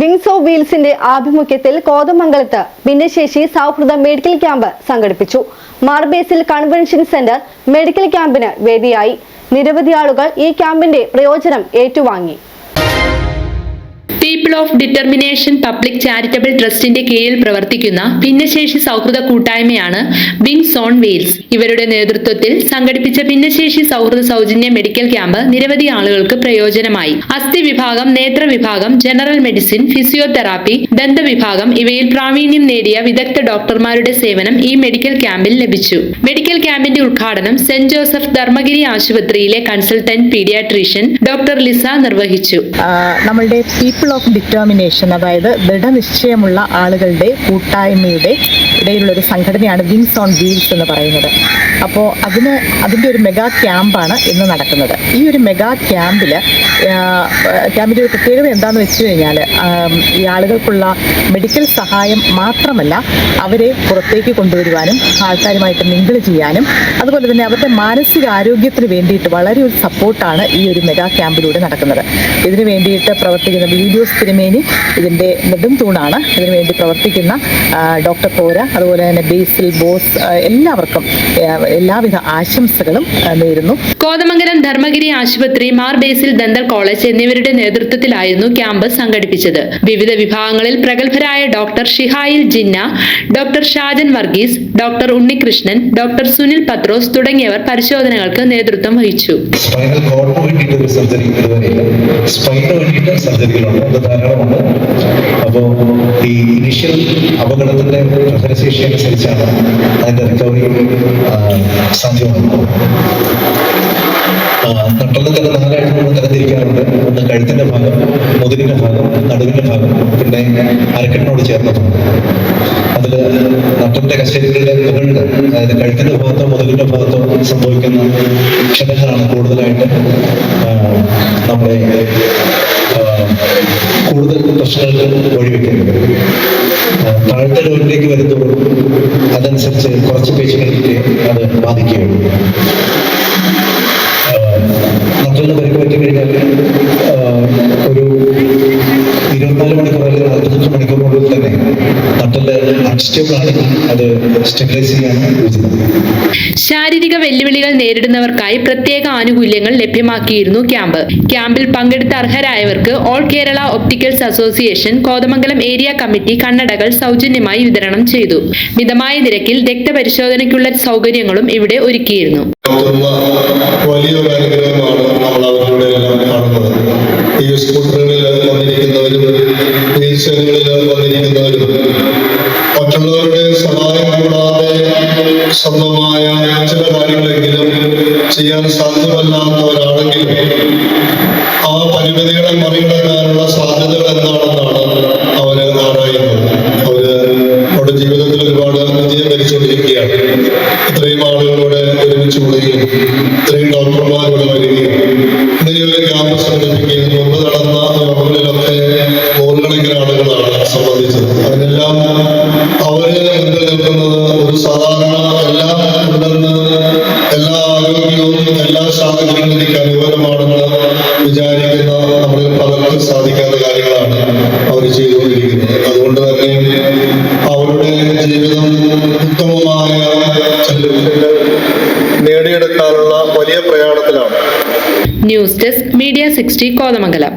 Wings of വീൽസിന്റെ ആഭിമുഖ്യത്തിൽ കോതമംഗലത്ത് ഭിന്നശേഷി സൗഹൃദ മെഡിക്കൽ ക്യാമ്പ് സംഘടിപ്പിച്ചു. മാർബേസിൽ കൺവെൻഷൻ സെന്റർ മെഡിക്കൽ ക്യാമ്പിന് വേദിയായി. നിരവധി ആളുകൾ ഈ ക്യാമ്പിന്റെ പ്രയോജനം ഏറ്റുവാങ്ങി. People of determination public charitable ട്രസ്റ്റിന്റെ കീഴിൽ പ്രവർത്തിക്കുന്ന ഭിന്നശേഷി സൗഹൃദ കൂട്ടായ്മയാണ് വിങ്സ് ഓൺ വീൽസ് ഇവരുടെ നേതൃത്വത്തിൽ സംഘടിപ്പിച്ച ഭിന്നശേഷി സൗഹൃദ സൗജന്യ മെഡിക്കൽ ക്യാമ്പ് നിരവധി ആളുകൾക്ക് പ്രയോജനമായി. അസ്ഥി വിഭാഗം നേത്ര വിഭാഗം ജനറൽ മെഡിസിൻ ഫിസിയോതെറാപ്പി ദന്ത വിഭാഗം ഇവയിൽ പ്രാവീണ്യം നേടിയ വിദഗ്ധ ഡോക്ടർമാരുടെ സേവനം ഈ മെഡിക്കൽ ക്യാമ്പിൽ ലഭിച്ചു. മെഡിക്കൽ ക്യാമ്പിന്റെ ഉദ്ഘാടനം സെന്റ് ജോസഫ് ധർമ്മഗിരി ആശുപത്രിയിലെ കൺസൾട്ടന്റ് പീഡിയാട്രീഷ്യൻ ഡോക്ടർ ലിസ നിർവഹിച്ചു. നമ്മളുടെ പീപ്പിൾ ഓഫ് ഡിറ്റർമിനേഷൻ അതായത് ദൃഢനിശ്ചയമുള്ള ആളുകളുടെ കൂട്ടായ്മയുടെ ഇടയിലുള്ള ഒരു സംഘടനയാണ് വിങ്സ് ഓൺ വീൽസ് എന്ന് പറയുന്നത്. അപ്പോൾ അതിന് അതിന്റെ ഒരു മെഗാ ക്യാമ്പാണ് ഇന്ന് നടക്കുന്നത്. ഈ ഒരു മെഗാ ക്യാമ്പിൽ ക്യാമ്പിന്റെ ഒരു പ്രത്യേകത എന്താണെന്ന് വെച്ച് കഴിഞ്ഞാൽ ഈ ആളുകൾക്കുള്ള മെഡിക്കൽ സഹായം മാത്രമല്ല അവരെ പുറത്തേക്ക് കൊണ്ടുവരുവാനും ആൾക്കാരുമായിട്ട് മിങ്കിൾ ചെയ്യാനും അതുപോലെ തന്നെ അവരുടെ മാനസികാരോഗ്യത്തിന് വേണ്ടിയിട്ട് വളരെ ഒരു സപ്പോർട്ടാണ് ഈ ഒരു മെഗാ ക്യാമ്പിലൂടെ നടക്കുന്നത്. ഇതിനു വേണ്ടിയിട്ട് പ്രവർത്തിക്കുന്ന വീഡിയോസ് തിരുമേനി ഇതിന്റെ നെടും തൂണാണ്. ഇതിനു വേണ്ടി പ്രവർത്തിക്കുന്ന ഡോക്ടർ പോര അതുപോലെ തന്നെ ബേസിൽ ബോസ് എല്ലാവർക്കും എല്ലാവിധ ആശംസകളും നേരുന്നു. കോതമംഗലം ധർമ്മഗിരി ആശുപത്രി മാർ ബേസിൽ ദന്തൽ കോളേജ് എന്നിവരുടെ നേതൃത്വത്തിലായിരുന്നു ക്യാമ്പ് സംഘടിപ്പിച്ചത്. വിവിധ വിഭാഗങ്ങളിൽ പ്രഗത്ഭരായ doctor Shihayil Jinna doctor Shajan Varghese doctor Unnikrishnan doctor Sunil Pathrose തുടങ്ങിയവർ പരിശോധനകൾക്ക് നേതൃത്വം വഹിച്ചു. സ്പൈനൽ വേണ്ടിയിട്ട് ഒരു സർജറി സ്പൈനു വേണ്ടിയിട്ട് സർജറികളുണ്ട്. ധാരാളമുണ്ട്. അപ്പോൾ ഇനിഷ്യൽ അപകടത്തിന്റെ പ്രഹരശേഷി അനുസരിച്ചാണ് അതിന്റെ റിക്കവറി സാധ്യമാകുന്നത്. നട്ടലിന് തന്നെ നാലായിട്ട് നമ്മൾ തരംതിരിക്കാറുണ്ട്. ഒന്ന് കഴുത്തിന്റെ ഭാഗം മുതിരിന്റെ ഭാഗം നടുവിന്റെ ഭാഗം പിന്നെ അരക്കെട്ടിനോട് ചേർന്ന ഭാഗം. അതിൽ നട്ടലിന്റെ കശേരികളുടെ മുകളിൽ അതായത് കഴുത്തിന്റെ ഭാഗത്തോ മുതുകിന്റെ ഭാഗത്തോ സംഭവിക്കുന്ന ക്ഷതങ്ങളാണ് കൂടുതലായിട്ട് നമ്മുടെ കൂടുതൽ പ്രശ്നങ്ങൾക്ക് വഴിവെക്കുന്നത് താഴത്തെ ലെവലിലേക്ക് വരുന്നതോറും അതനുസരിച്ച് കുറച്ച് പേശികളിലേക്ക് അത് ബാധിക്കുകയുള്ളൂ. മറ്റൊന്ന് പരിക്ക് പറ്റി കഴിഞ്ഞാൽ ആ, ഒരു അല്ലെങ്കിൽ മണിക്കൂറിനുള്ളിൽ തന്നെ നട്ടൽ അക്സ്റ്റബിൾ ആണെങ്കിൽ അത് സ്റ്റെബിലൈസ് ചെയ്യാൻ ഉചിതം ശാരീരിക വെല്ലുവിളികൾ നേരിടുന്നവർക്കായി പ്രത്യേക ആനുകൂല്യങ്ങൾ ലഭ്യമാക്കിയിരുന്നു ക്യാമ്പ്. ക്യാമ്പിൽ പങ്കെടുത്ത അർഹരായവർക്ക് all Kerala opticals association Kothamangalam area committee കണ്ണടകൾ സൗജന്യമായി വിതരണം ചെയ്തു. മിതമായ നിരക്കിൽ രക്തപരിശോധനയ്ക്കുള്ള സൗകര്യങ്ങളും ഇവിടെ ഒരുക്കിയിരുന്നു. വലിയൊരു അനുഗ്രഹമാണ് നമ്മൾ അവരിലൂടെ എല്ലാം കാണുന്നത്. ഈ ചെയറുകളിൽ വന്നിരിക്കുന്നവരും മറ്റുള്ളവരുടെ സഹായം കൂടാതെ സ്വന്തമായ ചില കാര്യങ്ങളെങ്കിലും ചെയ്യാൻ സാധ്യമല്ലാത്തവരാണെങ്കിലും ആ പരിമിതികളെ മറികടക്കാനുള്ള സാധ്യതകൾ എന്താണെന്നാണ് അവർ ആരായുന്നത്? അവർ അവരുടെ ജീവിതത്തിൽ ഒരുപാട് വിജയം ഭരിച്ചുകൊണ്ടിരിക്കുകയാണ് ഇത്രയും ആളുകളോട് ഒരുമിച്ച് കൂടുകയും ഇത്രയും ഡോക്ടർമാരോട് വരികയും ഇങ്ങനെ ഒരു ക്യാമ്പ് സംഘടിപ്പിക്കുകയും മുമ്പ് നടന്ന ആളുകളാണ് സംബന്ധിച്ചത്. അതിനെല്ലാം അവർ മുമ്പിൽ നിൽക്കുന്നത് ഒരു സാധാരണ എല്ലാം ഉണ്ടെന്ന് എല്ലാ ആരോഗ്യവും എല്ലാ സാഹചര്യങ്ങളും എനിക്ക് അനുകൂലമാണെന്ന് വിചാരിക്കുന്ന നമ്മൾ പലർക്കും സാധിക്കാത്ത കാര്യങ്ങളാണ് അവർ ചെയ്തുകൊണ്ടിരിക്കുന്നത്. അതുകൊണ്ട് തന്നെ അവരുടെ ജീവിതം ഉത്തമമായ നേടിയെടുക്കാനുള്ള വലിയ പ്രയാണത്തിലാണ്. News desk media sixty Kothamangalam.